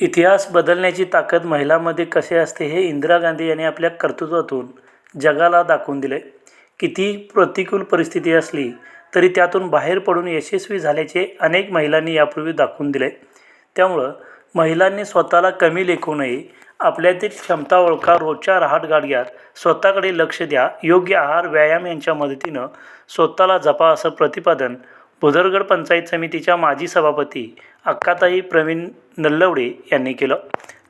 इतिहास बदलण्याची ताकद महिलांमध्ये कसे असते हे इंदिरा गांधी यांनी आपल्या कर्तृत्वातून जगाला दाखवून दिले. किती प्रतिकूल परिस्थिती असली तरी त्यातून बाहेर पडून यशस्वी झाल्याचे अनेक महिलांनी यापूर्वी दाखवून दिले. त्यामुळं महिलांनी स्वतःला कमी लेखू नये आपल्यातील क्षमता ओळखा रोजच्या रहाटगाडग्यात स्वतःकडे लक्ष द्या योग्य आहार व्यायाम यांच्या मदतीनं स्वतःला जपा असं प्रतिपादन भुदरगड पंचायत समितीच्या माजी सभापती अक्काताई प्रवीण नल्लवडे यांनी केलं.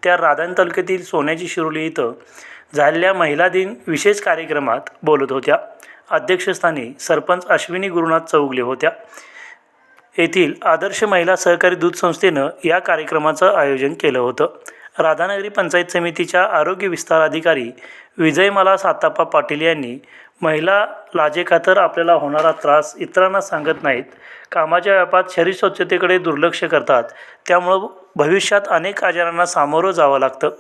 त्या राधान तालुक्यातील सोन्याची शिरोली इथं झालेल्या महिला दिन विशेष कार्यक्रमात बोलत होत्या. अध्यक्षस्थानी सरपंच अश्विनी गुरुनाथ चौगले होत्या. येथील आदर्श महिला सहकारी दूध संस्थेनं या कार्यक्रमाचं आयोजन केलं होतं. राधानगरी पंचायत समितीच्या आरोग्य विस्तार अधिकारी विजयमाला साताप्पा पाटील यांनी महिला लाजेखातर आपल्याला होणारा त्रास इतरांना सांगत नाहीत. कामाच्या व्यापात शरीर स्वच्छतेकडे दुर्लक्ष करतात. त्यामुळं भविष्यात अनेक आजारांना सामोरं जावं लागतं.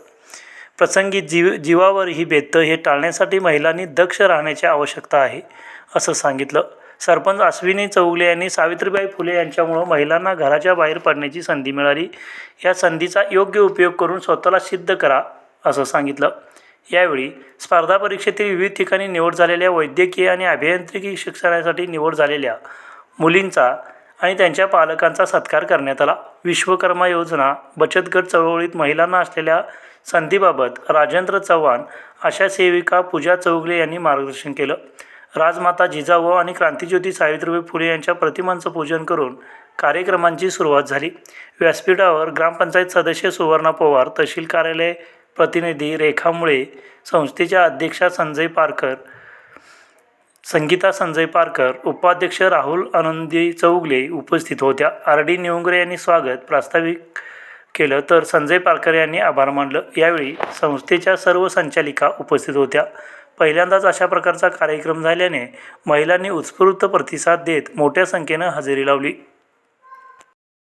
प्रसंगी जीव जीवावरही बेततं हे टाळण्यासाठी महिलांनी दक्ष राहण्याची आवश्यकता आहे असं सांगितलं. सरपंच अश्विनी चौगले यांनी सावित्रीबाई फुले यांच्यामुळं महिलांना घराच्या बाहेर पडण्याची संधी मिळाली. या संधीचा योग्य उपयोग करून स्वतःला सिद्ध करा असं सांगितलं. यावेळी स्पर्धा परीक्षेतील विविध ठिकाणी निवड झालेल्या वैद्यकीय आणि अभियांत्रिकी शिक्षणासाठी निवड झालेल्या मुलींचा आणि त्यांच्या पालकांचा सत्कार करण्यात आला. विश्वकर्मा योजना बचत गट चळवळीत महिलांना असलेल्या संधीबाबत राजेंद्र चव्हाण आशा सेविका पूजा चौगले यांनी मार्गदर्शन केलं. राजमाता जिजाऊ आणि क्रांतिज्योती सावित्रीबाई फुले यांच्या प्रतिमांचं पूजन करून कार्यक्रमांची सुरुवात झाली. व्यासपीठावर ग्रामपंचायत सदस्य सुवर्णा पवार तहसील कार्यालय प्रतिनिधी रेखा मुळे संस्थेच्या अध्यक्षा संजय पारकर संगीता संजय पारकर उपाध्यक्ष राहुल आनंदी चौगले उपस्थित होत्या. आर डी निवंगरे यांनी स्वागत प्रास्ताविक केलं तर संजय पारकर यांनी आभार मानलं. यावेळी संस्थेच्या सर्व संचालिका उपस्थित होत्या. पहिल्यांदाच अशा प्रकारचा कार्यक्रम झाल्याने महिलांनी उत्स्फूर्त प्रतिसाद देत मोठ्या संख्येनं हजेरी लावली.